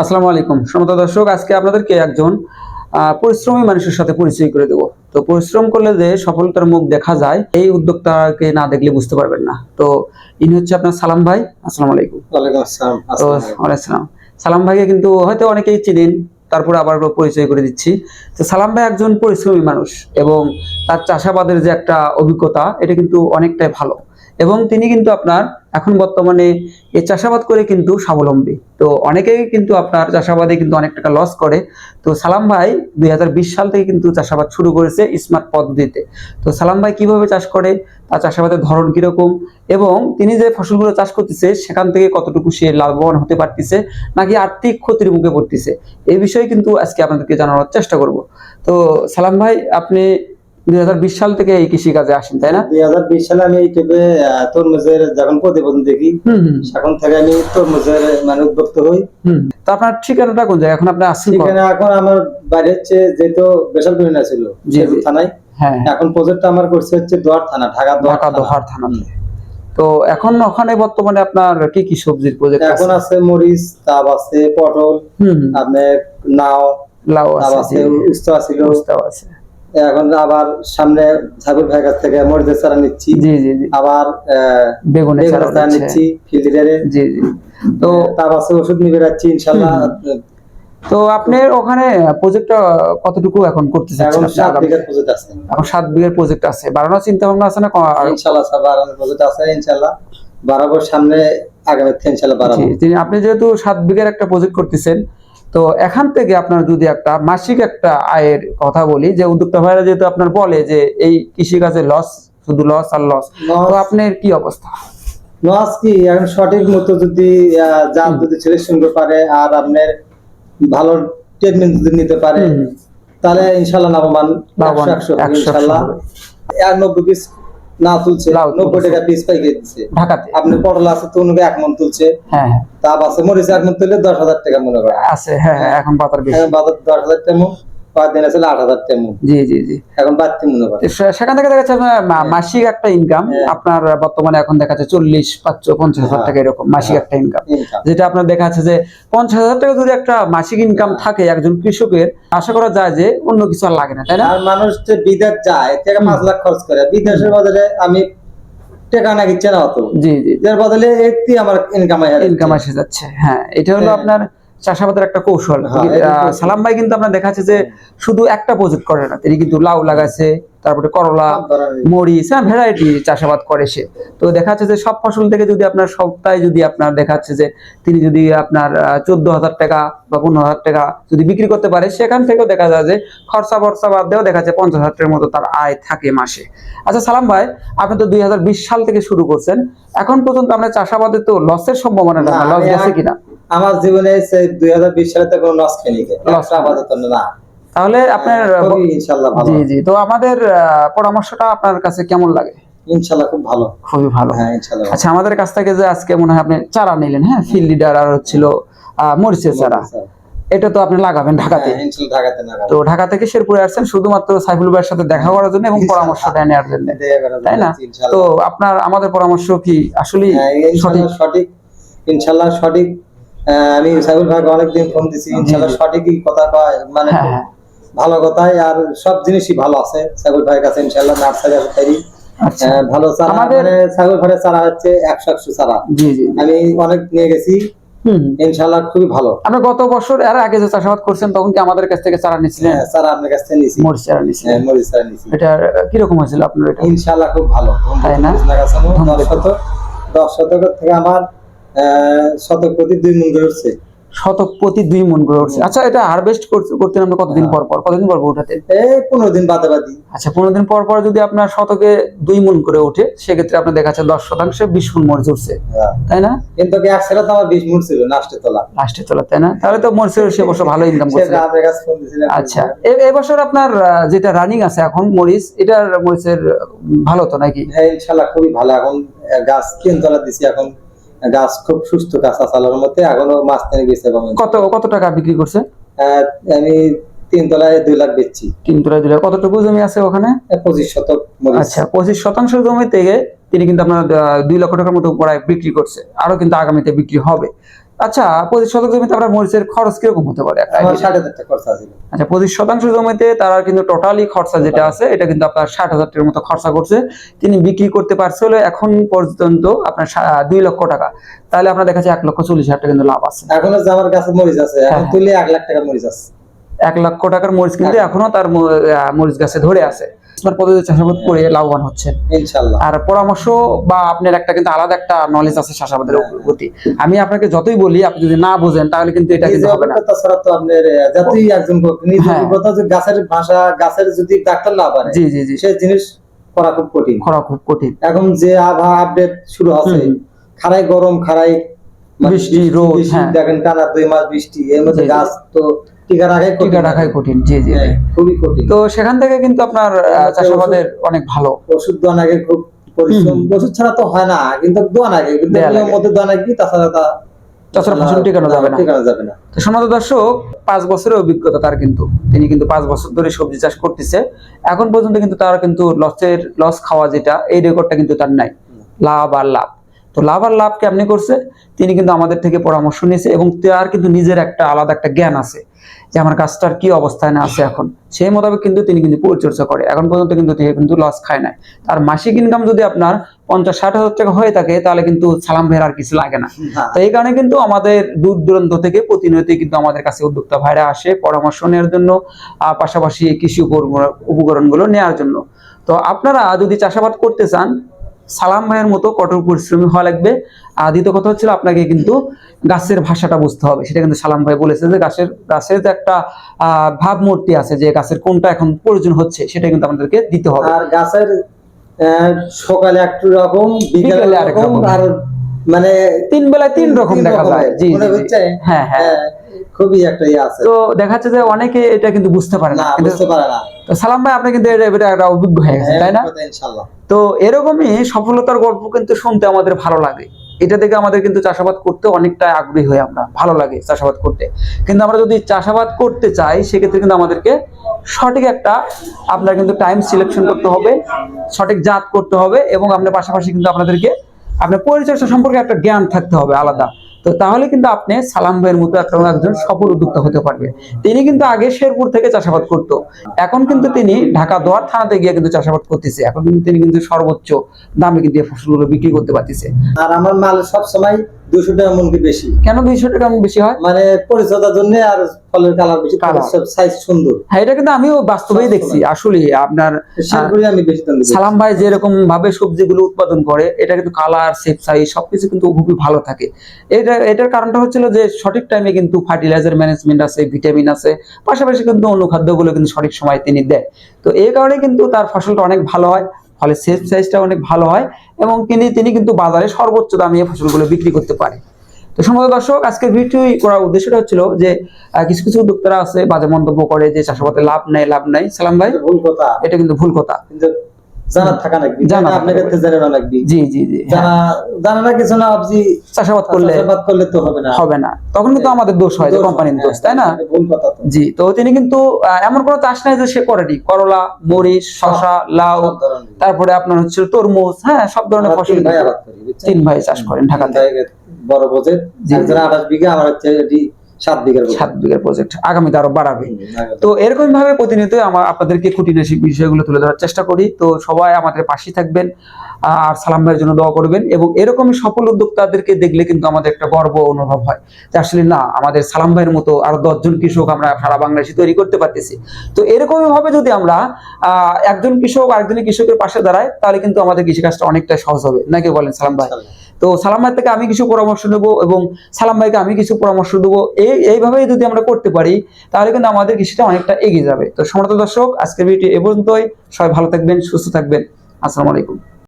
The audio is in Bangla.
আসসালামু আলাইকুম। সমতা দর্শক আজকে আপনাদেরকে একজন পরিশ্রমী মানুষের সাথে পরিচয় করে দেব। তো পরিশ্রম করলে যে সফলতার মুখ দেখা যায় এই উদ্যোক্তাকে না দেখলে বুঝতে পারবেন না। তো ইনি হচ্ছে আপনার সালাম ভাই। আসসালামু আলাইকুম। আসসালাম। তো সালাম ভাইকে কিন্তু হয়তো অনেকেই চিনেন তারপরে আবার পরিচয় করে দিচ্ছি। তো সালাম ভাই একজন পরিশ্রমী মানুষ এবং তার চাষাবাদের যে একটা অভিজ্ঞতা এটা কিন্তু অনেকটাই ভালো। এবং তিনি কিন্তু আপনার এখন বর্তমানে এই চাষাবাদ করে কিন্তু স্বাবলম্বী। তো অনেকেই কিন্তু আপনার চাষাবাদে কিন্তু অনেক টাকা লস করে। তো সালাম ভাই দুই হাজার বিশ সাল থেকে কিন্তু চাষাবাদ শুরু করেছে স্মার্ট পদ্ধতিতে। তো সালাম ভাই কীভাবে চাষ করে? তার চাষাবাদের ধরন কীরকম? এবং তিনি যে ফসলগুলো চাষ করতেছে, সেখান থেকে কতটুকু সে লাভবান হতে পারতেছে, নাকি আর্থিক ক্ষতির মুখে পড়তেছে? এই বিষয়ে কিন্তু আজকে আপনাদেরকে জানানোর চেষ্টা করব। তো সালাম ভাই, আপনি দুই সাল থেকে এই কৃষি কাজে আসেন তাই না? দুই সালে আমি ইউটিউবে তরমুজের যখন প্রতিবেদন দেখি সেখান থেকে আমি তরমুজের মানে উদ্যোক্ত হই। তো আপনার ঠিকানাটা কোন জায়গায়? এখন আপনি আসছেন? এখন আমার বাড়ি হচ্ছে যেহেতু ছিল থানায়। হ্যাঁ। এখন প্রজেক্টটা আমার করছে হচ্ছে দোয়ার থানা ঢাকা থানা। দোহার থানাতে তো এখন ওখানে বর্তমানে আপনার কি কি সবজির প্রজেক্ট এখন আছে? মরিচ তাপ আছে পটল। আপনার নাও লাউ আছে আছে উস্ত ছিল বুঝতেও আছে। এখন আবার সামনে সাবির ভাইয়ের কাছ থেকে মরিচের চারা নিচ্ছি। জি জি জি। আবার বেগুনের চারা। নিচ্ছি ফিল্টারে জি জি। তো তাপ আছে ওষুধ নিয়ে বেড়াচ্ছি ইনশাল্লাহ তো আপনার ওখানে প্রজেক্টটা কতটুকু এখন করতে এখন চাচ্ছেন আপনি? সাত আগামী? বিঘার প্রজেক্ট আছে। এখন সাত বিঘের প্রজেক্ট আছে। বাড়ানোর চিন্তা ভাবনা আছে না ইনশাল্লাহ সব বাড়ানোর প্রজেক্ট আছে ইনশাল্লাহ বাড়াবো সামনে আগামী ইনশাল্লাহ বাড়াবো। আপনি যেহেতু সাত বিঘের একটা প্রজেক্ট করতেছেন তো এখান থেকে আপনার যদি একটা মাসিক একটা আয়ের কথা বলি যে উদ্যোক্তা ভাইরা যেহেতু আপনার বলে যে এই কৃষি কাজে লস শুধু লস আর লস তো আপনার কি অবস্থা? লস কি? এখন সঠিক মতো যদি জাত যদি ছেলে সঙ্গে পারে আর আপনার ভালো ট্রিটমেন্ট যদি নিতে পারে তাহলে ইনশাল্লাহ লাভবান একশো একশো একশো, একশো ইনশাল্লাহ আর নব্বই পিস না তুলছে নব্বই টাকা পিস পাইকে দিচ্ছে ঢাকাতে? আপনি পটল আছে তো উনকে এক মন তুলছে। হ্যাঁ হ্যাঁ। তাপ আছে মরিচ এক মন তুললে দশ হাজার টাকা মনে করে আছে হ্যাঁ হ্যাঁ এখন বাজার বাজার দশ হাজার টাকা কয়েকদিন আছে আট হাজার জি জি জি। এখন বাড়তি মনে করে সেখান থেকে দেখা যাচ্ছে মাসিক একটা ইনকাম। আপনার বর্তমানে এখন দেখা যাচ্ছে চল্লিশ পাঁচশো পঞ্চাশ হাজার। টাকা এরকম মাসিক একটা ইনকাম যেটা আপনার দেখা যাচ্ছে যে পঞ্চাশ হাজার টাকা যদি একটা মাসিক ইনকাম থাকে একজন কৃষকের আশা করা যায় যে অন্য কিছু আর লাগে না তাই না? মানুষ যে বিদেশ যায় টাকা পাঁচ লাখ খরচ করে। বিদেশের বদলে আমি টাকা না কিচ্ছে না অত জি জি। এর বদলে একটি আমার ইনকাম ইনকাম আসে যাচ্ছে হ্যাঁ। এটা হলো হ্যাঁ। আপনার চাষাবাদের একটা কৌশল। হ্যাঁ, কৌশল। সালাম ভাই কিন্তু আপনার দেখা যাচ্ছে যে শুধু একটা প্রজেক্ট করে না তিনি কিন্তু লাউ লাগাচ্ছে তারপরে করলা মরিচ হ্যাঁ ভ্যারাইটি চাষাবাদ করে সে। তো দেখা যাচ্ছে যে সব ফসল থেকে যদি আপনার সপ্তাহে যদি আপনার দেখা যাচ্ছে যে তিনি যদি আপনার চোদ্দ হাজার টাকা বা পনেরো হাজার টাকা যদি বিক্রি করতে পারে সেখান থেকেও দেখা যায় যে খরচা বর্চা বাদ দিয়েও দেখা যাচ্ছে পঞ্চাশ হাজার টাকার মতো তার আয় থাকে মাসে। আচ্ছা সালাম ভাই আপনি তো দুই হাজার বিশ সাল থেকে শুরু করছেন। এখন পর্যন্ত আমরা চাষাবাদে তো লসের সম্ভাবনা লস গেছে কিনা? আমার জীবনে দুই হাজার বিশ সালে তো কোনো লস খেয়ে আপাতত না। তাহলে আপনার ইনশাল্লাহ জি জি। তো আমাদের পরামর্শটা আপনার কাছে কেমন লাগে? ইনশাল্লাহ খুব ভালো। খুবই ভালো। হ্যাঁ ইনশাল্লাহ আচ্ছা আমাদের কাছ থেকে যে আজকে মনে হয় আপনি চারা নিলেন হ্যাঁ? ফিল লিডার আর হচ্ছিল মরিচের চারা। এটা তো আপনি লাগাবেন ঢাকাতে? হ্যাঁ, তো ঢাকা থেকে শেরপুরে আসছেন শুধুমাত্র সাইফুল ভাইয়ের সাথে দেখা করার জন্য এবং। পরামর্শটা নেওয়ার জন্য। তাই না? তো আপনার আমাদের পরামর্শ কি আসলে হ্যাঁ, সঠিক? ইনশাল্লাহ সঠিক। ইনশাল্লাহ সঠিক। আহ, আমি সাইবুল ভাইকে অনেকদিন ফোন দিছি ইনশাল্লাহ সঠিকই কথা কয় মানে হ্যাঁ, হ্যাঁ। ভালো কথাই আর সব জিনিসই ভালো আছে সাইবুল ভাইয়ের কাছে ইনশাল্লাহ নার্সারি আছে তাই আচ্ছা। ভালো চারা আমাদের- মানে সাইবুল ভাইয়ের চারা হচ্ছে একশো একশো চারা। আমি অনেক নিয়ে গেছি হুম। ইনশাল্লাহ খুবই ভালো। আপনি গত বছর এর আগে যে চাষাবাদ করছেন তখন কি আমাদের কাছ থেকে চারা নিয়েছিলেন? হ্যাঁ, চারা আপনার কাছ থেকে নিছি মরিচ চারা নিয়েছিলেন। হ্যাঁ, মরিচ চারা নিছি এটা কীরকম হয়েছিল আপনার এটা? ইনশাল্লাহ খুব ভালো। তাই না? মরিচ লাগানো, দশ শতক দশ শতকের থেকে আমার শতক প্রতি দুই মন করে উঠছে। শতক প্রতি দুই মন করে উঠছে। আচ্ছা এটা হারভেস্ট করতেন আপনি কতদিন পর পর? কতদিন পর পর উঠাতেন এই পনেরো দিন বাদে বাদি আচ্ছা পনেরো দিন পর পর যদি আপনার শতকে দুই মন করে ওঠে সেক্ষেত্রে আপনার দেখা যাচ্ছে দশ শতাংশে বিশ মন মরিচ উঠছে। তাই না? কিন্তু কি এক তো আমার বিশ মুট ছিল নাস্টে তোলা। লাস্টে চলে তাই না? তাহলে তো মরিচের সে বছর ভালো ইনকাম করছে। আচ্ছা এবছর আপনার যেটা রানিং আছে এখন মরিচ এটার মরিচের ভালো তো নাকি? হ্যাঁ ইনশাল্লাহ খুবই ভালো। এখন গাছ তিন তলা দিছি এখন গাছ খুব সুস্থ গাছ আসালোর মধ্যে এখনও মাছ টেনে গেছে কত কত টাকা বিক্রি করছে? আমি তিন তলায় দুই লাখ বেচছি। তিন তলায় দুই লাখ। কতটুকু জমি আছে ওখানে? পঁচিশ শতক আচ্ছা পঁচিশ শতাংশ জমি থেকে তিনি কিন্তু আপনার দুই লক্ষ টাকার মতো প্রায় বিক্রি করছে। আরও কিন্তু আগামীতে বিক্রি হবে। আচ্ছা পঁচিশ শতক জমিতে আপনার মরিচের খরচ কীরকম হতে পারে? আচ্ছা পঁচিশ শতাংশ জমিতে তারা কিন্তু টোটালি খরচা যেটা আছে এটা কিন্তু আপনার ষাট হাজার টাকার মতো খরচা করছে। তিনি বিক্রি করতে পারছে হলে এখন পর্যন্ত আপনার দুই লক্ষ টাকা। তাহলে আপনার দেখা যাচ্ছে এক লক্ষ চল্লিশ হাজার টাকা কিন্তু লাভ আছে। এখন আমার কাছে মরিচ আছে এখন হ্যাঁ। তুলে এক লাখ টাকা মরিচ আছে। এক লক্ষ টাকার মরিচ কিন্তু এখনও তার মরিচ গাছে ধরে আছে। স্মার্ট পদ্ধতি চাষাবাদ করে লাভবান হচ্ছেন ইনশাল্লাহ। আর পরামর্শ বা আপনার একটা কিন্তু আলাদা একটা নলেজ আছে চাষাবাদের প্রতি। আমি আপনাকে যতই বলি আপনি যদি না বোঝেন তাহলে কিন্তু এটা কিন্তু হবে না। অভিজ্ঞতা তো আপনার যতই একজন হোক, নিজের হ্যাঁ। অভিজ্ঞতা যে গাছের ভাষা গাছের যদি ডাক্তার না পারে জি জি জি। সে জিনিস করা খুব কঠিন। করা খুব কঠিন। এখন যে আবহাওয়া আপডেট শুরু। খারাই গরম খারাই মানে বৃষ্টি, রোদ, হ্যাঁ। দেখেন টানা দুই মাস বৃষ্টি এর মধ্যে। গাছ তো টিকা রাখাই টিকা রাখাই কঠিন জি জি হ্যাঁ, খুবই কঠিন। তো সেখান থেকে কিন্তু আপনার চাষাবাদের অনেক ভালো। ওষুধ লাগে খুব পরিশ্রম। ওষুধ ছাড়া তো হয় না কিন্তু লাগে। মধ্যে লাগে তাছাড়া তা তাছাড়া ফসল টিকানো যাবে না। যাবে না। তো সমাজ দর্শক পাঁচ বছরের অভিজ্ঞতা তার কিন্তু। তিনি কিন্তু পাঁচ বছর ধরে সবজি চাষ করতেছে। এখন পর্যন্ত কিন্তু তার কিন্তু লসের লস খাওয়া যেটা এই রেকর্ডটা কিন্তু তার নাই। লাভ আর লাভ। তো লাভ আর লাভ কেমনি করছে? তিনি কিন্তু আমাদের থেকে পরামর্শ নিয়েছে এবং তার কিন্তু নিজের একটা আলাদা একটা জ্ঞান আছে যে আমার গাছটার কি অবস্থায় আছে এখন। সেই মোতাবেক কিন্তু তিনি কিন্তু পরিচর্যা করে। এখন পর্যন্ত কিন্তু তিনি কিন্তু লস খায় নাই। তার মাসিক ইনকাম যদি আপনার পঞ্চাশ ষাট হাজার টাকা হয়ে থাকে তাহলে কিন্তু সালাম ভাইয়ের আর কিছু লাগে না। তো এই কারণে কিন্তু আমাদের দূর দূরান্ত থেকে প্রতিনিয়ত কিন্তু আমাদের কাছে উদ্যোক্তা ভাইরা আসে পরামর্শ নেওয়ার জন্য পাশাপাশি কৃষি উপকরণ- উপকরণগুলো নেওয়ার জন্য। তো আপনারা যদি চাষাবাদ করতে চান সালাম ভাইয়ের মতো কঠোর পরিশ্রমী হওয়া লাগবে। আর দ্বিতীয় কথা হচ্ছিল আপনাকে কিন্তু গাছের ভাষাটা বুঝতে হবে। সেটা কিন্তু সালাম ভাই বলেছে যে গাছের গাছের যে একটা আহ, ভাবমূর্তি আছে যে গাছের কোনটা এখন প্রয়োজন হচ্ছে সেটা কিন্তু আমাদেরকে দিতে হবে। আর গাছের সকালে একটু রকম বিকালে আরেক রকম। আর মানে তিন বেলায় তিন রকম দেখা যায়। জি হ্যাঁ হ্যাঁ। হ্যাঁ, খুবই একটা ইয়ে আছে। তো দেখা যাচ্ছে যে অনেকে এটা কিন্তু বুঝতে পারে না। বুঝতে পারে না। তো সালাম ভাই আপনি কিন্তু এটা একটা অভিজ্ঞ হয়ে গেছে তাই না? হ্যাঁ, তো এরকমই সফলতার গল্প কিন্তু শুনতে আমাদের ভালো লাগে। এটা থেকে আমাদের কিন্তু চাষাবাদ করতে অনেকটা আগ্রহী হই আমরা। ভালো লাগে চাষাবাদ করতে। কিন্তু আমরা যদি চাষাবাদ করতে চাই সেক্ষেত্রে কিন্তু আমাদেরকে সঠিক একটা আপনার কিন্তু টাইম সিলেকশন করতে হবে সঠিক জাত করতে হবে এবং আপনার পাশাপাশি কিন্তু আপনাদেরকে আপনার পরিচর্যা সম্পর্কে একটা জ্ঞান থাকতে হবে আলাদা। তো তাহলে কিন্তু আপনি সালাম ভাইয়ের মতো এখন একজন সফল উদ্যোক্তা হতে পারবে। তিনি কিন্তু আগে শেরপুর থেকে চাষাবাদ করত। এখন কিন্তু তিনি ঢাকা দোয়ার থানাতে গিয়ে কিন্তু চাষাবাদ করতেছে। এখন কিন্তু তিনি কিন্তু সর্বোচ্চ দামে কিন্তু এই ফসলগুলো বিক্রি করতে পারতেছে। আর আমার মাল সব সময় দুশো টাকা মন বেশি। কেন দুইশো টাকা বেশি হয়? মানে পরিচর্যার জন্য আর ফলের কালার বেশি। সাইজ সুন্দর। হ্যাঁ এটা কিন্তু আমিও বাস্তবেই দেখছি আসলে আপনার সালাম ভাই যেরকম ভাবে সবজিগুলো উৎপাদন করে এটা কিন্তু কালার শেপ সাইজ সবকিছু কিন্তু খুবই ভালো থাকে। এটা এটার কারণটা হচ্ছিল যে সঠিক টাইমে কিন্তু ফার্টিলাইজার ম্যানেজমেন্ট আছে ভিটামিন আছে পাশাপাশি কিন্তু অনুখাদ্যগুলো কিন্তু সঠিক সময় তিনি দেয় তো এই কারণে কিন্তু তার ফসলটা অনেক ভালো হয় ফলে শেপ সাইজটা অনেক ভালো হয় এবং তিনি তিনি কিন্তু বাজারে সর্বোচ্চ দামে এই ফসলগুলো বিক্রি করতে পারে। তো সম্ভবত দর্শক আজকের ভিডিও করার উদ্দেশ্যটা হচ্ছিল যে কিছু কিছু উদ্যোক্তারা আছে বাজে মন্তব্য করে যে চাষাবাদে লাভ নাই লাভ নাই। সালাম ভাই ভুল কথা। এটা কিন্তু ভুল কথা। জানা থাকা লাগবে। জানা জানা আপনার কাছে জানা লাগবে। জি জি জি। হ্যাঁ। জানা জানা না কিছু না আপনি চাষাবাদ করলে চাষাবাদ করলে তো হবে না। হবে না। তখন কিন্তু আমাদের দোষ হয় কোম্পানির দোষ তাই না? ভুল কথা জি তো তিনি কিন্তু এমন কোনো চাষ নাই যে সে করেনি করলা মরিচ শশা লাউ তারপরে আপনার হচ্ছে তরমুজ হ্যাঁ সব ধরনের ফসল তিন ভাই চাষ করেন ঢাকাতে। বড় জি, একজন আঠাশ বিঘা আমার হচ্ছে সাত বিঘার সাত বিঘার প্রজেক্ট আগামীতে আরও বাড়াবে। তো এরকম ভাবে প্রতিনিয়ত আমরা আপনাদেরকে খুঁটিনাটি বিষয়গুলো তুলে ধরার চেষ্টা করি। তো সবাই আমাদের পাশে থাকবেন আর সালাম ভাইয়ের জন্য দোয়া করবেন এবং এরকমই সফল উদ্যোক্তাদেরকে দেখলে কিন্তু আমাদের একটা গর্ব অনুভব হয় যে আসলে না আমাদের সালাম ভাইয়ের মতো আরও দশজন কৃষক আমরা সারা বাংলাদেশে তৈরি করতে পারতেছি। তো এরকমই ভাবে যদি আমরা আহ, একজন কৃষক আরেকজন কৃষকের পাশে দাঁড়াই তাহলে কিন্তু আমাদের কৃষিকাজটা অনেকটা সহজ হবে। নাকি বলেন সালাম ভাই। তো সালাম ভাই থেকে আমি কিছু পরামর্শ নেব এবং সালাম ভাইকে আমি কিছু পরামর্শ দেবো। এই, এইভাবেই যদি আমরা করতে পারি, তাহলে কিন্তু আমাদের কৃষিটা অনেকটা এগিয়ে যাবে। তো সমর্থ দর্শক, আজকের ভিডিও এ পর্যন্তই। সবাই ভালো থাকবেন, সুস্থ থাকবেন। আসসালামু আলাইকুম।